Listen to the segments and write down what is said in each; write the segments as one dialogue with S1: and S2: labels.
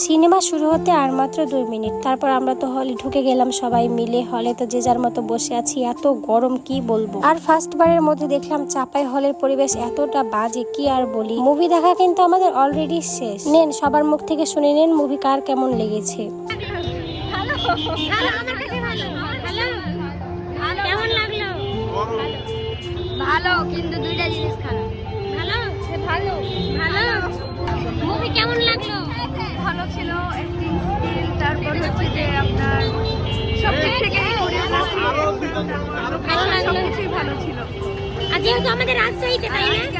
S1: Cinema শুরু হতে আর মাত্র দুই মিনিট তারপর আমরা তো হলে ঢুকে গেলাম সবাই মিলে হলে তো যে যার মতো বসে আছি এত গরম কি বলব আর ফার্স্ট বারের মধ্যে দেখলাম চাপাই হলের পরিবেশ এতটা বাজে কি আর বলি মুভি দেখা কিন্তু আমাদের অলরেডি শেষ নেন সবার মুখ থেকে শুনে নেন মুভি কার কেমন লেগেছে
S2: ভালো কিন্তু দুইটা জিনিস খারাপ ভালো ভালো ভালো মুভি কেমন লাগল?
S3: ভালো ছিল অ্যাক্টিং স্কিল তারপর হচ্ছে যে আপনার সব দিক থেকে
S2: ভালো লাগল।
S3: সবকিছুই ভালো ছিল।
S2: আর যেহেতু আমাদের রাজশাহীতে তাই না?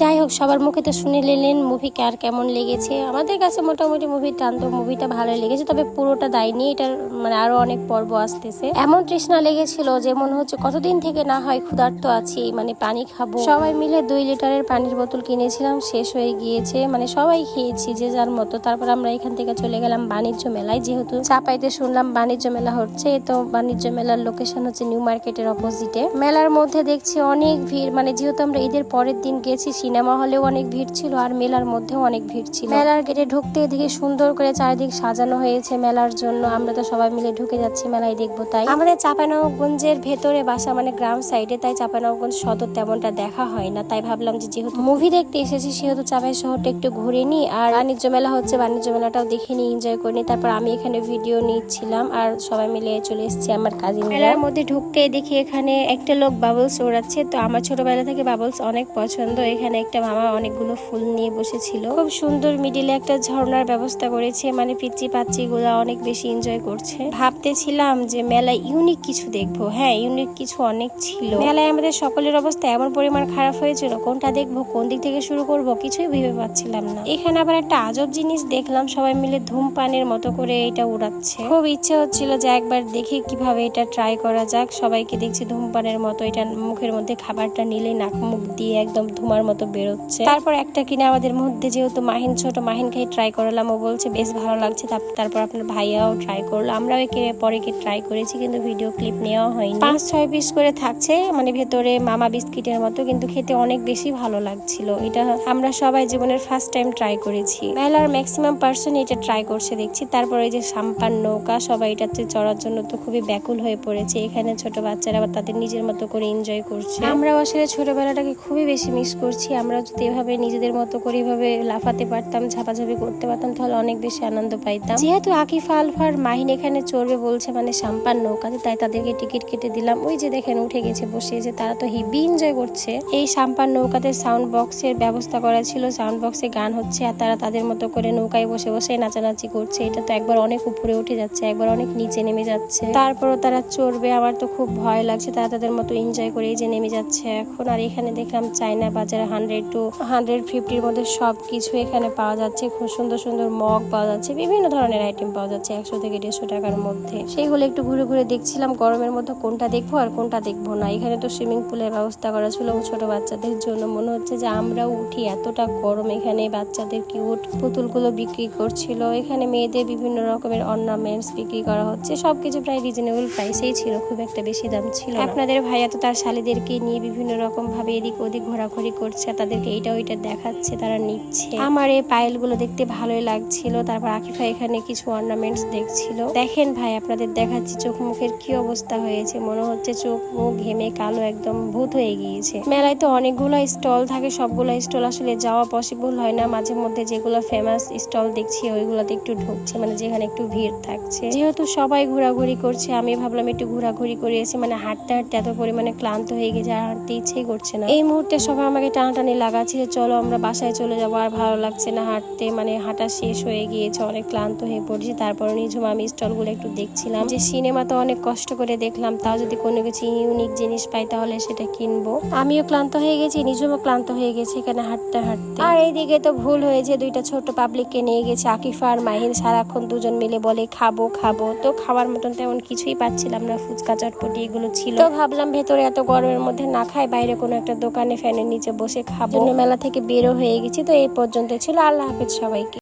S1: যাই হোক, সবার মুখে তো শুনে নিলেন মুভি কার কেমন লেগেছে। আমাদের কাছে মোটামুটি মুভি টান্ত মুভিটা ভালোই লেগেছে, তবে পুরোটা দেয়নি এটার মানে আরও অনেক পর্ব আসতেছে। এমন তৃষ্ণা লেগেছিল যে মনে হচ্ছে কতদিন থেকে না হয় ক্ষুধার্ত আছি মানে পানি খাব। সবাই মিলে দুই লিটারের পানির বোতল কিনেছিলাম, শেষ হয়ে গিয়েছে। মানে সবাই খেয়েছি, যে যার মতো। তারপর আমরা এখান থেকে চলে গেলাম বাণিজ্য মেলায়, যেহেতু চাপাইতে শুনলাম বাণিজ্য মেলা হচ্ছে তো বাণিজ্য মেলার লোকেশন হচ্ছে নিউ মার্কেটের অপোজিটে মেলার মধ্যে দেখছি অনেক ভিড় মানে যেহেতু আমরা ঈদের পরের দিন গেছি সিনেমা হলেও অনেক ভিড় ছিল আর মেলার মধ্যেও অনেক ভিড় ছিল। মেলার গেটে ঢুকতে দেখি সুন্দর করে চারিদিক সাজানো হয়েছে মেলার জন্য। আমরা তো সবাই মিলে ঢুকে যাচ্ছি, মেলায় দেখব তাই। আমাদের চাপানগঞ্জের ভেতরে বাসা মানে গ্রাম সাইডে তাই চাপানগঞ্জ সদর তেমনটা দেখা হয় না। তাই ভাবলাম যে যেহেতু মুভি দেখতে এসেছি, সেহেতু চাপাই শহরটা একটু ঘুরে নিই। আর বাণিজ্য মেলা হচ্ছে, বাণিজ্য মেলাটাও দেখে নিই এনজয় করে তারপর আমি এখানে ভিডিও নিচ্ছিলাম আর সবাই মিলে চলে এসেছি আমার কাজিন মেলার মধ্যে ঢুকতে দেখি এখানে একটা লোক বাবলস ওড়াচ্ছে। তো আমার ছোটবেলা থেকে বাবলস অনেক পছন্দ। এখানে একটা মামা অনেকগুলো ফুল নিয়ে বসেছিল। খুব সুন্দর মিডিলে একটা ঝর্ণার ব্যবস্থা করেছে মানে পিচ্ছি পাচ্ছি গুলা অনেক বেশি এনজয় করছে। ভাবতেছিলাম যে মেলায় ইউনিক কিছু দেখব। হ্যাঁ ইউনিক কিছু অনেক ছিল। মেলায় আমাদের সকলের অবস্থা এমন পরিমাণ খারাপ হয়েছিল, কোনটা দেখব, কোন দিক থেকে শুরু করব, কিছুই ভেবে পাচ্ছিলাম না। এখানে আবার একটা আজব জিনিস দেখলাম, সবাই মিলে ধূমপানের মতো করে এটা উড়াচ্ছে। খুব ইচ্ছে হচ্ছিল যে একবার দেখি কীভাবে এটা ট্রাই করা যাক। সবাইকে দেখছি ধূমপানের মতো, এটা মুখের মধ্যে খাবারটা নিলে নাক মুখ দিয়ে একদম ধুমার মতো বেরোচ্ছে। তারপর একটা কিনে আমাদের মধ্যে যেহেতু মাহিন ছোট, মাহিন খাই ট্রাই করলাম। ও বলছে, বেশ ভালো লাগছে। তারপর আপনার ভাইয়াও ট্রাই করল। আমরাও একে পরে কি ট্রাই করেছি, কিন্তু ভিডিও ক্লিপ নেওয়া হয়নি। পাঁচ, ছয় পিস করে থাকছে মানে ভেতরে মামা বিস্কিটের মতো, কিন্তু খেতে অনেক বেশি ভালো লাগছিল। এটা আমরা সবাই জীবনের ফার্স্ট টাইম ট্রাই করেছি। মেলার ম্যাক্সিমাম পার্সন এটা ট্রাই করছে, দেখছি। তারপরে এই যে সাম্পান নৌকা, সবাই এটাতে চড়ার জন্য তো খুবই ব্যাকুল হয়ে পড়েছে। এখানে ছোট বাচ্চারা তাদের নিজের মতো করে এনজয় করছে। আমরাও আসলে ছোটবেলাটাকে খুবই বেশি মিস করছি। আমরা যদি এভাবে নিজেদের মতো করে এভাবে লাফাতে পারতাম, ঝাপাঝাপি করতে পারতাম, তাহলে অনেক বেশি আনন্দ পাইতাম। যেহেতু আকিফা আলফার মাহিন এখানে চড়বে বলছে মানে সাম্পান নৌকাতে তাই তাদেরকে টিকিট কেটে দিলাম। ওই যে দেখেন, উঠে গেছে, বসে যে তারা তো হেভি এনজয় করছে। এই সাম্পান নৌকাতে সাউন্ড বক্সের ব্যবস্থা করা ছিল সাউন্ড বক্সে গান হচ্ছে, আর তারা তাদের মতো করে নৌকায় বসে বসে নাচানাচি করছে। এটা তো একবার অনেক উপরে উঠে যাচ্ছে, একবার অনেক নিচে নেমে যাচ্ছে। তারপরও তারা চড়বে, আমার তো খুব ভয় লাগছে, তারা তাদের মতো এনজয় করে যে নেমে যাচ্ছে এখন। আর এখানে দেখলাম চায়না বাজারে হান্ড্রেড টু হান্ড্রেড ফিফটির মধ্যে সব কিছু এখানে পাওয়া যাচ্ছে। খুব সুন্দর সুন্দর মগ পাওয়া যাচ্ছে, বিভিন্ন ধরনের আইটেম পাওয়া যাচ্ছে একশো থেকে দেড়শো টাকার মধ্যে। সেইগুলো একটু ঘুরে ঘুরে দেখছিলাম, গরমের মধ্যে কোনটা দেখব আর কোনটা দেখব না। এখানে তো সুইমিং পুলের ব্যবস্থা করা ছিল ছোট বাচ্চাদের জন্য। মনে হচ্ছে যে আমরাও উঠি, এতটা গরম এখানে। বাচ্চাদের কিউট পুতুলগুলো বিক্রি করছিল। এখানে মেয়েদের বিভিন্ন রকমের অর্নামেন্টস বিক্রি করা হচ্ছে। সবকিছু প্রায় রিজনেবল প্রাইসেই ছিল, খুব একটা বেশি দাম ছিল আপনাদের ভাইয়া তো তার শালিদেরকে নিয়ে বিভিন্ন রকম ভাবে এদিক ওদিক ঘোরাঘুরি করছে। আর তাদেরকে এইটা ওইটা দেখাচ্ছে, তারা নিচ্ছে। আমার এই পায়েলগুলো দেখতে ভালোই লাগছিল। তারপর আকিফা এখানে কিছু অর্নামেন্টস দেখছিল। দেখেন ভাই, আপনাদের দেখাচ্ছি চোখ মুখের কি অবস্থা হয়েছে। মনে হচ্ছে চোখ মুখ ঘেমে কালো একদম ভূত হয়ে গিয়েছে। মেলায় তো অনেকগুলো স্টল থাকে, সবগুলো স্টল আসলে যাওয়া পসিবল হয় না। মাঝে মধ্যে যেগুলো ফেমাস স্টল দেখছি, ওইগুলোতে একটু ঢুকছে মানে যেখানে একটু ভিড় থাকছে। যেহেতু সবাই ঘোরাঘুরি করছে, আমি ভাবলাম একটু ঘোরাঘুরি করে এসে মানে হাঁটতে হাঁটতে এত পরিমাণে ক্লান্ত হয়ে গেছে আর হাঁটতে ইচ্ছেই করছে না। এই মুহূর্তে সবাই আমাকে টানাটানি লাগাচ্ছে যে চলো আমরা বাসায় চলে যাব, আর ভালো লাগছে না হাঁটতে। মানে হাঁটা শেষ হয়ে গিয়েছে, অনেক ক্লান্ত হয়ে পড়েছি। তারপর নিঝুম আমি স্টলগুলো একটু দেখছিলাম। যে সিনেমা তো অনেক কষ্ট করে দেখলাম, তাও যদি কোনো কিছু ইউনিক জিনিস পাই তাহলে সেটা কিনবো। আমিও ক্লান্ত হয়ে গেছি নিজুমও ক্লান্ত হয়ে গেছে এখানে হাঁটতে হাঁটতে। আর এইদিকে তো ভুল হয়েছে, দুইটা ছোট পাবলিককে নিয়ে গেছে, আকিফা আর মাহিন। সারাক্ষণ দুজন মিলে বলে, খাব খাব। তো খাওয়ার মতন তেমন কিছুই পাচ্ছিলাম না, ফুচকা, চটপটি এগুলো ছিল। তো ভাবলাম ভেতরে এত গরমের মধ্যে না খাই, বাইরে কোনো একটা দোকানে ফ্যানের নিচে বসে খাব। জন্য মেলা থেকে বেরো হয়ে গেছি তো এই পর্যন্ত ছিল। আল্লাহ হাফেজ সবাইকে।